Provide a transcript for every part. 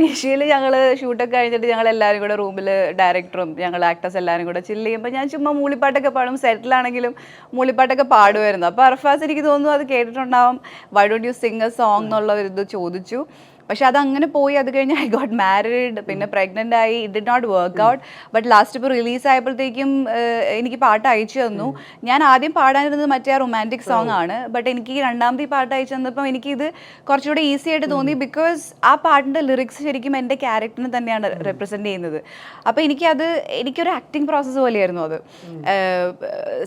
Initially ഞങ്ങൾ ഷൂട്ടൊക്കെ കഴിഞ്ഞിട്ട് ഞങ്ങൾ എല്ലാവരും കൂടെ റൂമിൽ ഡയറക്ടറും ഞങ്ങൾ ആക്ടേഴ്സ് എല്ലാവരും കൂടെ ചില്ല് ചെയ്യുമ്പോൾ ഞാൻ ചുമ്മാ മൂളിപ്പാട്ടൊക്കെ പാടും. സെറ്റിലാണെങ്കിലും മൂളിപ്പാട്ടൊക്കെ പാടുമായിരുന്നു. അപ്പോൾ അർഫാസ് എനിക്ക് തോന്നുന്നു അത് കേട്ടിട്ടുണ്ടാവും. Why don't you sing a song എന്നുള്ള ഒരു ഇത് ചോദിച്ചു. പക്ഷെ അത് അങ്ങനെ പോയി അത് കഴിഞ്ഞ് ഐ ഗോട്ട് മാരീഡ് പിന്നെ പ്രഗ്നന്റ് ആയി. It did not work out but last ഇപ്പോൾ റിലീസ് ആയപ്പോഴത്തേക്കും എനിക്ക് പാട്ട് അയച്ചു തന്നു. ഞാൻ ആദ്യം പാടാനിരുന്നത് മറ്റേ ആ റൊമാന്റിക് സോങ് ആണ്. ബട്ട് എനിക്ക് രണ്ടാമത്തെ ഈ പാട്ട് അയച്ചു തന്നപ്പോൾ എനിക്കിത് കുറച്ചുകൂടെ ഈസി ആയിട്ട് തോന്നി ബിക്കോസ് ആ പാട്ടിന്റെ ലിറിക്സ് ശരിക്കും എന്റെ ക്യാരക്ടറിനെ തന്നെയാണ് റെപ്രസെന്റ് ചെയ്യുന്നത്. അപ്പോൾ എനിക്കത് എനിക്കൊരു ആക്ടിങ് പ്രോസസ്സ് പോലെയായിരുന്നു അത്.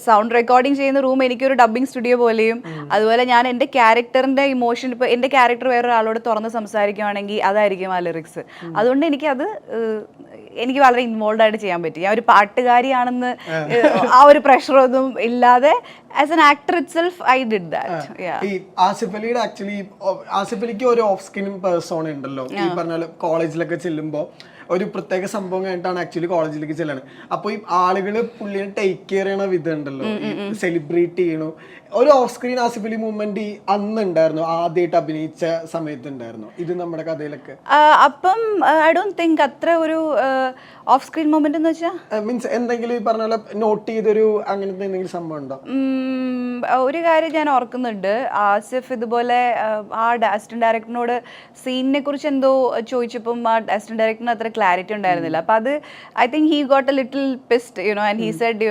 സൗണ്ട് റെക്കോർഡിങ് ചെയ്യുന്ന റൂം എനിക്കൊരു ഡബ്ബിംഗ് സ്റ്റുഡിയോ പോലെയും അതുപോലെ ഞാൻ എന്റെ ക്യാരക്ടറിന്റെ ഇമോഷൻ ഇപ്പോൾ എന്റെ ക്യാരക്ടർ വേറൊരാളോട് തുറന്ന് സംസാരിക്കുവാണെങ്കിൽ അതായിരിക്കും ആ ലിറിക്സ് അതുകൊണ്ട് എനിക്കത് അത് എനിക്ക് വളരെ ഇൻവോൾവ് ആയിട്ട് ചെയ്യാൻ പറ്റി. ഞാൻ ഒരു പാട്ടുകാരിയാണെന്ന് ആ. ഒരു പ്രഷറൊന്നും ഇല്ലാതെ as an actor itself I did that ഈ ആസിഫ് അലിയുടെ ആക്ച്വലി ആസിഫ് അലിക്ക് ഒരു ഓഫ് സ്കിൻ പേഴ്സോൺ ഉണ്ടല്ലോ. ഈ പറഞ്ഞ പോലെ കോളേജിലൊക്കെ ചെല്ലുമ്പോൾ ഒരു പ്രത്യേക സംഭവം കഴിഞ്ഞിട്ടാണ് ആക്ച്വലി കോളേജിലേക്ക് ചെല്ലണത് അപ്പൊ ഈ ആളുകൾ പുള്ളിനെ ടേക്ക് കെയർ ചെയ്യണ വിധം ഉണ്ടല്ലോ സെലിബ്രേറ്റ് ചെയ്യണു. ഒരു off screen Asif Ali movement അന്ന് ഉണ്ടായിരുന്നു ആദ്യമായിട്ട് അഭിനയിച്ച സമയത്ത് ഉണ്ടായിരുന്നു. ഇത് നമ്മുടെ കഥയിലൊക്കെ. അപ്പം ഐ ഡോണ്ട് തിങ്ക് അത്ര ഒരു ഓഫ് സ്ക്രീൻ മൂവ്മെന്റ് എന്ന് വെച്ചാൽ മീൻസ് എന്തെങ്കിലും ഈ പറഞ്ഞ പോലെ നോട്ട് ചെയ്തൊരു അങ്ങനത്തെ എന്തെങ്കിലും സംഭവം ഉണ്ടോ? ഒരു കാര്യം ഞാൻ ഓർക്കുന്നുണ്ട്. ആസിഫ് ഇതുപോലെ ആ അസിസ്റ്റന്റ് ഡയറക്ടറിനോട് സീനിനെ കുറിച്ച് എന്തോ ചോദിച്ചപ്പം ആ അസിസ്റ്റന്റ് ഡയറക്ടറിന് അത്ര ക്ലാരിറ്റി ഉണ്ടായിരുന്നില്ല. അപ്പം അത് I think he got a little pissed you know and he said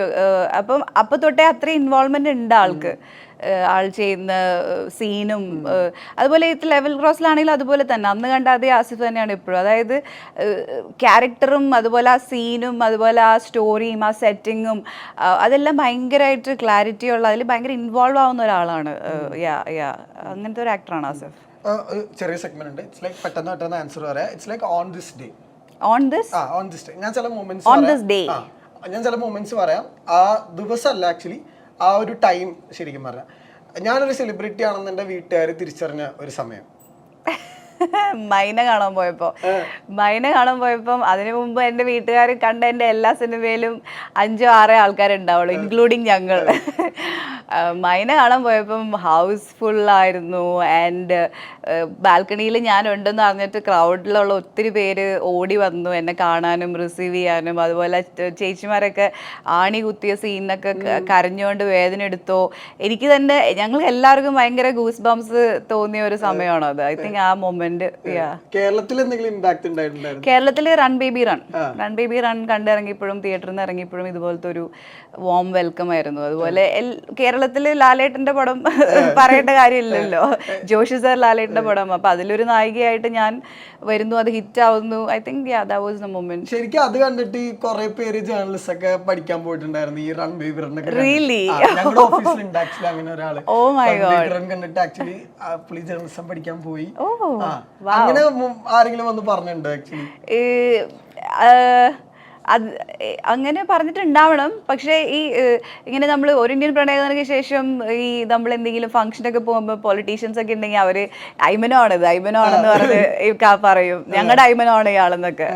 അപ്പം അപ്പം തൊട്ടേ അത്രയും ഇൻവോൾവ്മെന്റ് ഉണ്ട് ആൾക്ക്. ആൾ ചെയ്യുന്ന സീനും അതുപോലെ ഇത് ലെവൽ ക്രോസിലാണെങ്കിലും അതുപോലെ തന്നെ. അന്ന് കണ്ട അതേ ആസിഫ് തന്നെയാണ് ഇപ്പോഴും. അതായത് ക്യാരക്ടറും അതുപോലെ ആ സീനും അതുപോലെ ആ സ്റ്റോറിയും ആ സെറ്റിങ്ങും അതെല്ലാം ഭയങ്കരമായിട്ട് ക്ലാരിറ്റി ഉള്ള അതിൽ ഭയങ്കര ഇൻവോൾവ് ആവുന്ന ഒരാളാണ്. യാ യാ. അങ്ങനത്തെ ഒരു ആക്ടറാണ് ആസിഫ്. ഒരു ചെറിയ സെഗ്മെന്റ് ഉണ്ട്. ഇറ്റ്സ് ലൈക്ക് പെട്ടെന്ന് പെട്ടെന്ന് ആൻസർ പറയാം. It's like on this day on this ah on this day ഞാൻ ചില മൂമെന്റ്സ് ഓൺ ദിസ് ഡേ ഞാൻ ചില മൂമെന്റ്സ് പറയാം. ആ ദിവസം അല്ല ആക്ച്വലി ആ ഒരു ടൈം ശരിക്കും പറഞ്ഞാൽ ഞാനൊരു സെലിബ്രിറ്റി ആണെന്ന് എന്റെ വീട്ടുകാർ തിരിച്ചറിഞ്ഞ ഒരു സമയം. മൈന കാണാൻ പോയപ്പോ. മൈന കാണാൻ പോയപ്പം അതിനു മുമ്പ് എന്റെ വീട്ടുകാർ കണ്ട എന്റെ എല്ലാ സിനിമയിലും അഞ്ചോ ആറോ ആൾക്കാരുണ്ടാവുള്ളൂ ഇൻക്ലൂഡിങ് ഞങ്ങൾ. മൈന കാണാൻ പോയപ്പം ഹൗസ് ഫുള്ളായിരുന്നു ആൻഡ് ബാൽക്കണിയിൽ ഞാൻ ഉണ്ടെന്ന് അറിഞ്ഞിട്ട് ക്രൗഡിലുള്ള ഒത്തിരി പേര് ഓടി വന്നു എന്നെ കാണാനും റിസീവ് ചെയ്യാനും. അതുപോലെ ചേച്ചിമാരൊക്കെ ആണി കുത്തിയ സീനൊക്കെ കരഞ്ഞുകൊണ്ട് വേദന എടുത്തോ. എനിക്ക് തന്നെ ഞങ്ങൾ എല്ലാവർക്കും ഭയങ്കര ഗൂസ് ബംസ് തോന്നിയ ഒരു സമയമാണ് അത്? ഐ തിങ്ക് ആ മൊമെന്റ് കേരളത്തിൽ എന്തെങ്കിലും ഇമ്പാക്ട് ഉണ്ടായിട്ടുണ്ടായിരുന്നു? കേരളത്തിൽ run baby run run baby run കണ്ടിറങ്ങിയപ്പോഴും തിയേറ്ററിൽ നിന്ന് ഇറങ്ങിയപ്പോഴും ഇതുപോലത്തെ ഒരു വോം വെൽക്കം ആയിരുന്നു. അതുപോലെ കേരളത്തിൽ ലാലേട്ടന്റെ പടം പറയേണ്ട കാര്യമില്ലല്ലോ. ജോഷി സാർ ലാലേട്ടന്റെ പടം. അപ്പൊ അതിലൊരു നായികയായിട്ട് ഞാൻ വരുന്നു അത് ഹിറ്റ് ആവുന്നു. I think that was the moment ശരിക്കും അത് കണ്ടിട്ട് കുറെ പേര് ജേർണലിസ്റ്റ് ഒക്കെ പഠിക്കാൻ പോയിട്ടുണ്ടായിരുന്നു ഈ. ആ, ഞങ്ങളുടെ ഓഫീസിൽ ഉണ്ട് ആക്ച്വലി അങ്ങനെ ഒരാൾ ഓ മൈ ഗോഡ് റൺ കണ്ടിട്ട് ആക്ച്വലി പുള്ളി ജേർണലിസം പഠിക്കാൻ പോയി. ഓ അങ്ങനെ ആരെങ്കിലും വന്ന് പറഞ്ഞിട്ടുണ്ടോ ആക്ച്വലി അത് അങ്ങനെ പറഞ്ഞിട്ടുണ്ടാവണം. പക്ഷേ ഈ ഇങ്ങനെ നമ്മൾ ഒരു ഇന്ത്യൻ പ്രണയത്തിനൊക്കെ ശേഷം ഈ നമ്മൾ എന്തെങ്കിലും ഫംഗ്ഷനൊക്കെ പോകുമ്പോൾ പൊളിറ്റീഷ്യൻസ് ഒക്കെ ഉണ്ടെങ്കിൽ അവർ ഐമനോ ആണത് ഐമനോ ആണെന്ന് പറഞ്ഞ് പറയും. ഞങ്ങളുടെ ഐമനോ ആണ് ഇയാളെന്നൊക്കെ.